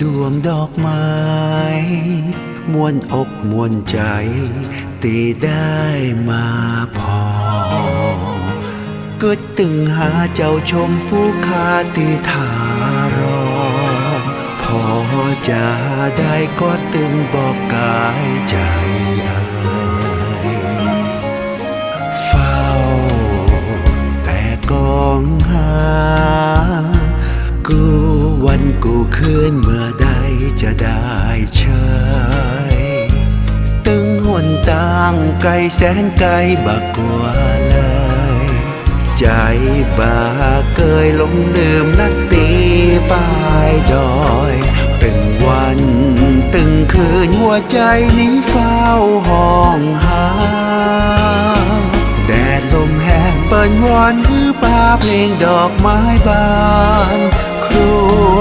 ดวงดอกไม้มวนอกมวนใจ ตีได้มาพอก็ตึงหาเจ้าชมผู้คาตีทารอ พอจะได้ก็ตึงบอกกายใจอ่ย ไกลแสนไกลบักกว่าเลย ใจบาเกยหลงลืมนักตีปลายดอย เป็นวันตึงคืนหัวใจนี้เฝ้าห้องหา แดดลมแห้งเปิดวอนหือป่าเพลงดอกไม้บาน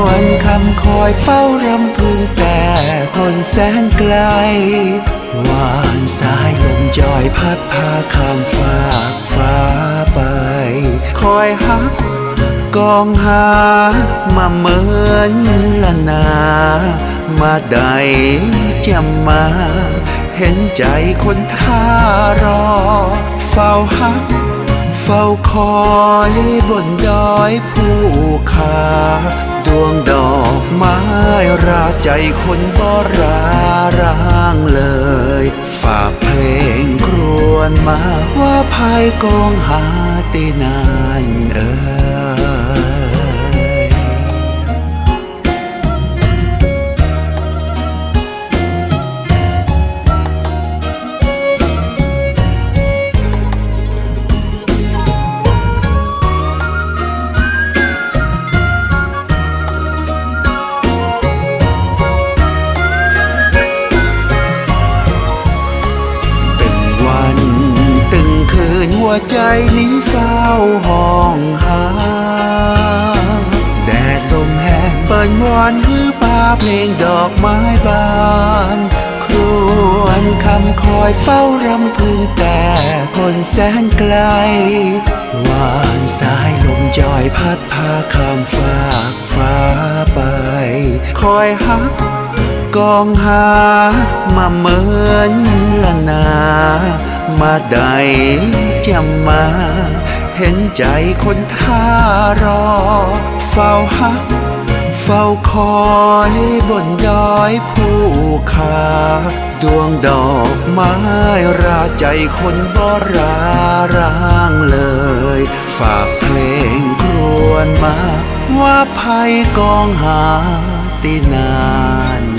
วนคำคอยเฝ้ารำพึงแต่คนแสนไกลหวานสายลมจอยพัดพาข้ามฟากฟ้าไป คอยฮักกองหามาเหมือนละนา มาได้จะมา เห็นใจคนท่ารอ เฝ้าฮัก เฝ้าคอยบนดอยผู้คาดวงดอกไม้ราใจคนบ่ราร่างเลย ฝากเพลงครวญมาว่าภายกองหาตีนาน วใจนี้เฝ้าห้องหา แดดลมแห้งเปิดวอนหือป่าเพลงดอกไม้บานครวนคำคอยเฝ้ารำพึงแต่คนแสนไกลหวานสายลมจอยพัดพาข้ามฟากฟ้าไป คอยฮักกองหามาเหมือนละนา มาได้จะมา เห็นใจคนท่ารอ เฝ้าฮัก เฝ้าคอยบนดอยผู้คาดวงดอกไม้ราใจคนบ่ราร่างเลย ฝากเพลงครวญมา ว่าภัยกองหาตีนาน